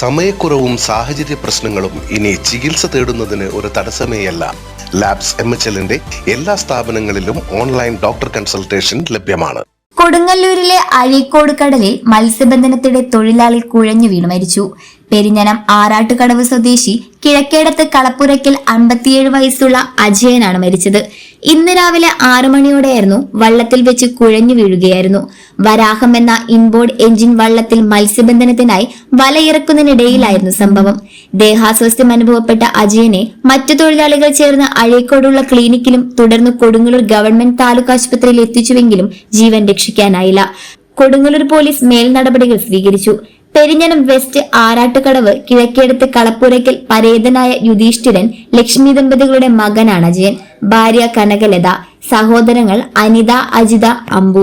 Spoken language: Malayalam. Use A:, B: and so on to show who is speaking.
A: സമയക്കുറവും സാഹചര്യ പ്രശ്നങ്ങളും ഇനി ചികിത്സ തേടുന്നതിന് ഒരു തടസ്സമേയല്ല. ലാബ്സ് എം എച്ച് എല്ലിന്റെ എല്ലാ സ്ഥാപനങ്ങളിലും ഓൺലൈൻ ഡോക്ടർ കൺസൾട്ടേഷൻ ലഭ്യമാണ്.
B: കൊടുങ്ങല്ലൂരിലെ അഴീക്കോട് കടലിൽ മത്സ്യബന്ധനത്തിടെ തൊഴിലാളി കുഴഞ്ഞു വീണു മരിച്ചു. പെരിഞ്ഞനം ആറാട്ടുകടവ് സ്വദേശി കിഴക്കേടത്ത് കളപ്പുരയ്ക്കൽ അൻപത്തിയേഴ് വയസ്സുള്ള അജയനാണ് മരിച്ചത്. ഇന്ന് രാവിലെ ആറു മണിയോടെയായിരുന്നു വള്ളത്തിൽ വെച്ച് കുഴഞ്ഞു വീഴുകയായിരുന്നു. വരാഹം എന്ന ഇൻബോർഡ് എഞ്ചിൻ വള്ളത്തിൽ മത്സ്യബന്ധനത്തിനായി വലയിറക്കുന്നതിനിടയിലായിരുന്നു സംഭവം. ദേഹാസ്വാസ്ഥ്യം അനുഭവപ്പെട്ട അജയനെ മറ്റു തൊഴിലാളികൾ ചേർന്ന് അഴീക്കോടുള്ള ക്ലിനിക്കിലും തുടർന്ന് കൊടുങ്ങല്ലൂർ ഗവൺമെന്റ് താലൂക്ക് ആശുപത്രിയിൽ എത്തിച്ചുവെങ്കിലും ജീവൻ രക്ഷിക്കാനായില്ല. കൊടുങ്ങല്ലൂർ പോലീസ് മേൽ നടപടികൾ സ്വീകരിച്ചു. പെരിഞ്ഞനം വെസ്റ്റ് ആറാട്ടുകടവ് കിഴക്കേടത്ത് കളപ്പുരയ്ക്കൽ പരേതനായ യുധിഷ്ഠിരൻ ലക്ഷ്മി ദമ്പതികളുടെ മകനാണ് അജയൻ. ഭാര്യ കനകലത സഹോദരങ്ങൾ അനിത അജിത അമ്പു